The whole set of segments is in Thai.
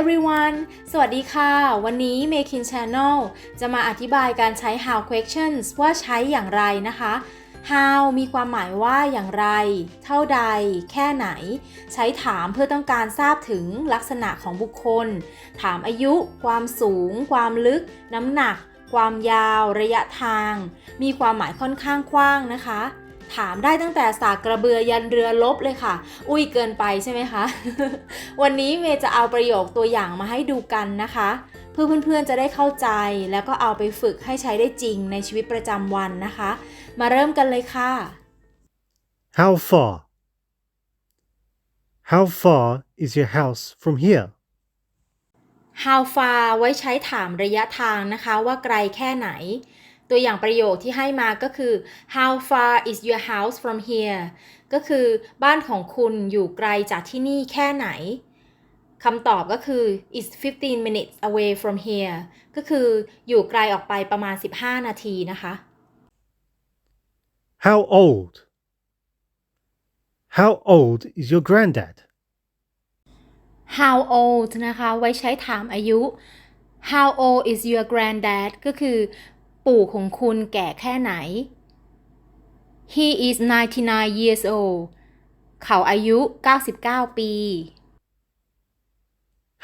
everyone สวัสดีค่ะ วันนี้ Makin Channel จะมาอธิบายการใช้ how questions ว่าใช้อย่างไรนะคะ how มีความหมายว่าอย่างไร เท่าใด แค่ไหน ใช้ถามเพื่อต้องการทราบถึงลักษณะของบุคคล ถามอายุ ความสูง ความลึก น้ำหนัก ความยาว ระยะทาง มีความหมายค่อนข้างกว้างนะคะ ถามได้ตั้งแต่สากกระเบือยันเรือลบเลยค่ะ อุ้ยเกินไปใช่ไหมคะ วันนี้เมย์จะเอาประโยคตัวอย่างมาให้ดูกันนะคะ เพื่อเพื่อนๆจะได้เข้าใจแล้วก็เอาไปฝึกให้ใช้ได้จริงในชีวิตประจำวันนะคะ มาเริ่มกันเลยค่ะ How far? How far is your house from here? how far ไว้ใช้ถามระยะทางนะคะว่าไกลแค่ไหน ตัวอย่างประโยคที่ให้มาก็คือ how far is your house from here ก็คือบ้านของคุณอยู่ไกลจากที่นี่แค่ไหนคำตอบก็คือ is 15 minutes away from here ก็คืออยู่ไกลออกไปประมาณ 15 นาทีนะคะ How old? How old is your granddad? how old นะคะ ไว้ใช้ถามอายุ how old is your granddad ก็คือ ปู่ของคุณแก่แค่ไหน he is 99 years old เขาอายุ 99 ปี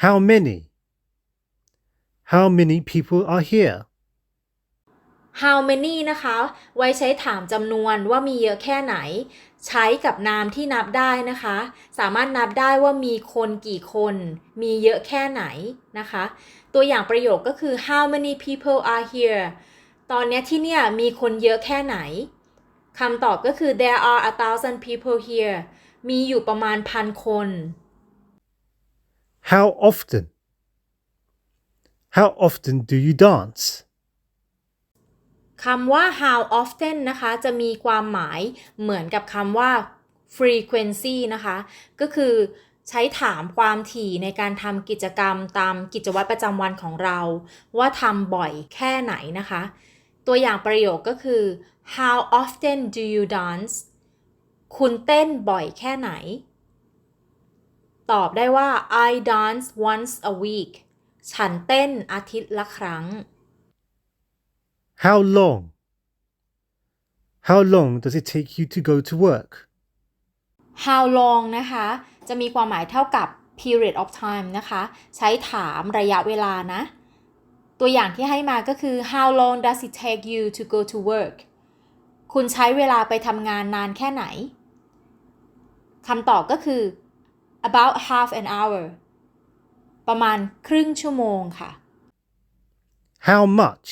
How many? How many people are here? how many นะคะ ไว้ใช้ถามจำนวนว่ามีเยอะแค่ไหน ใช้กับนามที่นับได้นะคะ สามารถนับได้ว่ามีคนกี่คน มีเยอะแค่ไหนนะคะ ตัวอย่างประโยคก็คือ how many people are here ตอนเนี้ยที่เนี่ยมีคนเยอะแค่ไหนคำตอบก็คือ there are a thousand people here มีอยู่ประมาณพันคน How often? How often do you dance? คำว่า how often นะคะ จะมีความหมายเหมือนกับคำว่า frequency นะคะ ก็คือ ใช้ถามความถี่ในการทำกิจกรรมตามกิจวัตรประจำวันของเรา ว่าทำบ่อยแค่ไหนนะคะ ตัวอย่างประโยคก็คือ how often do you dance คุณเต้นบ่อยแค่ไหน ตอบได้ว่า I dance once a week ฉันเต้นอาทิตย์ละครั้ง How long? How long does it take you to go to work? how long นะคะ จะมีความหมายเท่ากับ period of time นะคะ ใช้ถามระยะเวลานะ ตัวอย่างที่ให้มาก็คือ how long does it take you to go to work คุณใช้เวลาไปทำงานนานแค่ไหนคำตอบก็คือ about half an hour ประมาณครึ่งชั่วโมงค่ะ How much?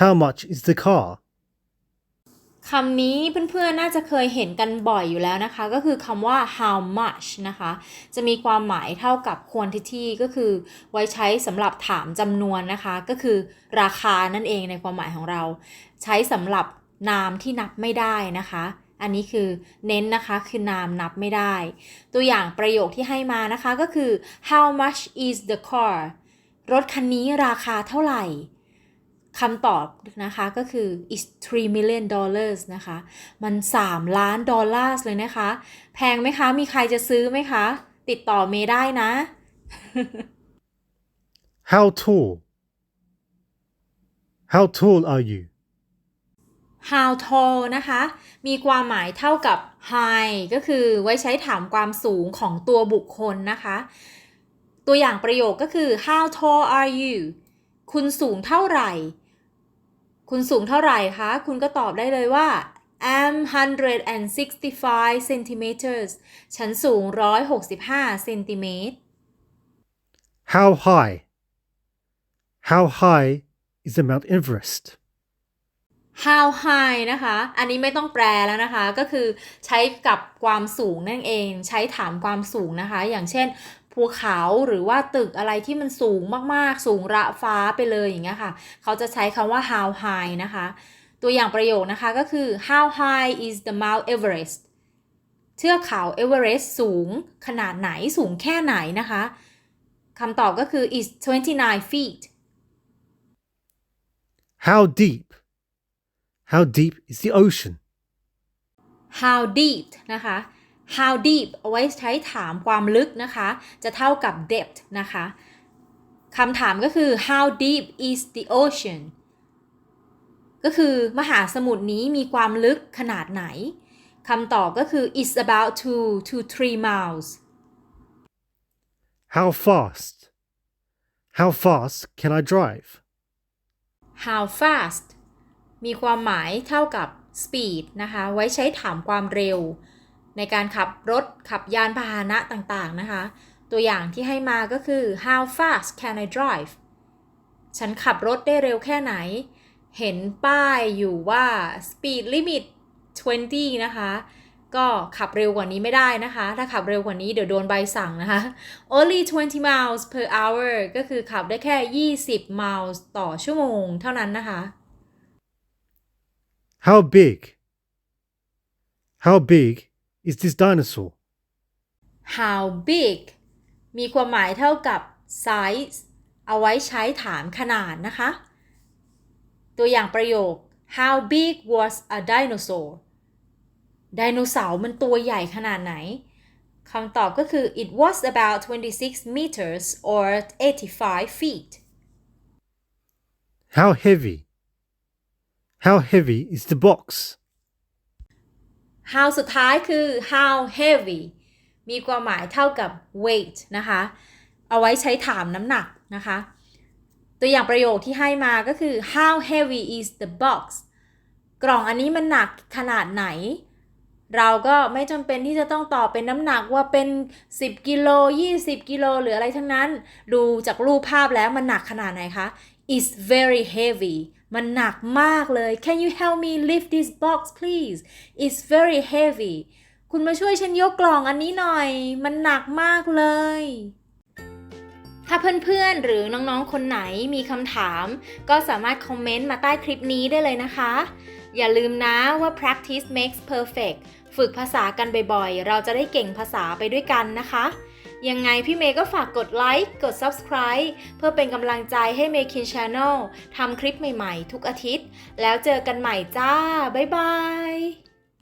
How much is the car? คำนี้เพื่อนๆ น่าจะเคยเห็นกันบ่อยอยู่แล้วนะคะ ก็คือคำว่า how much นะคะ จะมีความหมายเท่ากับ quantity ก็คือไว้ใช้สำหรับถามจำนวนนะคะ ก็คือราคานั่นเองในความหมายของเรา ใช้สำหรับนามที่นับไม่ได้นะคะ อันนี้คือเน้นนะคะ คือนามนับไม่ได้ ตัวอย่างประโยคที่ให้มานะคะก็คือ how much is the car รถคันนี้ราคาเท่าไหร่ คำตอบนะคะก็คือ is 3 million dollars นะคะ มัน 3 ล้านดอลลาร์เลยนะคะ แพงไหมคะ มีใครจะซื้อไหมคะ ติดต่อเมย์ได้นะ How tall? How tall are you? how tall นะคะ มีความหมายเท่ากับ high ก็คือไว้ใช้ถามความสูงของตัวบุคคลนะคะ ตัวอย่างประโยคก็คือ how tall are you คุณสูงเท่าไหร่ คุณสูงเท่าไหร่คะ คุณก็ตอบได้เลยว่า I'm 165 centimeters ฉันสูง 165 เซนติเมตร How high? How high is the Mount Everest? how high นะคะ อันนี้ไม่ต้องแปลแล้วนะคะ ก็คือใช้กับความสูงนั่นเอง ใช้ถามความสูงนะคะ อย่างเช่น ภูเขาหรือว่าตึกอะไรที่มันสูงมากๆ สูงระฟ้าไปเลยอย่างเงี้ยค่ะ เขาจะใช้คำว่า how high นะคะ ตัวอย่างประโยคนะคะก็คือ how high is the Mount Everest เทือกเขาเอเวอเรสต์สูงขนาดไหนสูงแค่ไหนนะคะคำตอบก็คือ is 29 feet How deep? How deep is the ocean? how deep นะคะ how deep เอาไว้ใช้ถามความลึกนะคะ จะเท่ากับ depth นะคะคำถามก็คือ how deep is the ocean ก็คือมหาสมุทรนี้มีความลึกขนาดไหนคำตอบก็คือ it's about 2 to 3 miles How fast? How fast can I drive? how fast มีความหมายเท่ากับ speed นะคะ ไว้ใช้ถามความเร็ว ในการขับรถขับยานพาหนะต่างๆนะคะ ตัวอย่างที่ให้มาก็คือ how fast can I drive ฉันขับรถได้เร็วแค่ไหน เห็นป้ายอยู่ว่า speed limit 20 นะคะ ก็ขับเร็วกว่านี้ไม่ได้นะคะ ถ้าขับเร็วกว่านี้เดี๋ยวโดนใบสั่งนะคะ only 20 miles per hour ก็คือขับได้แค่ 20 miles ต่อชั่วโมงเท่านั้นนะคะ How big? How big is this dinosaur? how big มีความหมายเท่ากับ size เอาไว้ใช้ถามขนาดนะคะ ตัวอย่างประโยค how big was a dinosaur ไดโนเสาร์มันตัวใหญ่ขนาดไหนคำตอบก็คือ it was about 26 meters or 85 feet How heavy? How heavy is the box? How สุดท้ายคือ how heavy มีความหมายเท่ากับ weight นะคะ เอาไว้ใช้ถามน้ำหนักนะคะ ตัวอย่างประโยคที่ให้มาก็คือ how heavy is the box กล่องอันนี้มันหนักขนาดไหน เราก็ไม่จำเป็นที่จะต้องตอบเป็นน้ำหนักว่าเป็น 10กิโล20กิโลหรืออะไรทั้งนั้น ดูจากรูปภาพแล้วมันหนักขนาดไหนคะ is very heavy มันหนักมากเลย Can you help me lift this box please It's very heavy คุณมาช่วยฉันยกกล่องอันนี้หน่อย มันหนักมากเลย ถ้าเพื่อนๆ หรือน้องๆ คนไหนมีคำถาม ก็สามารถคอมเมนต์มาใต้คลิปนี้ได้เลยนะคะ อย่าลืมนะว่า practice makes perfect ฝึกภาษากันบ่อยๆ เราจะได้เก่งภาษาไปด้วยกันนะคะ ยังไงพี่เมย์ก็ฝากกดไลค์ กด subscribe เพื่อเป็นกำลังใจให้เมย์คินชาแนลทำคลิปใหม่ๆ ทุกอาทิตย์ แล้วเจอกันใหม่จ้า บ๊ายบาย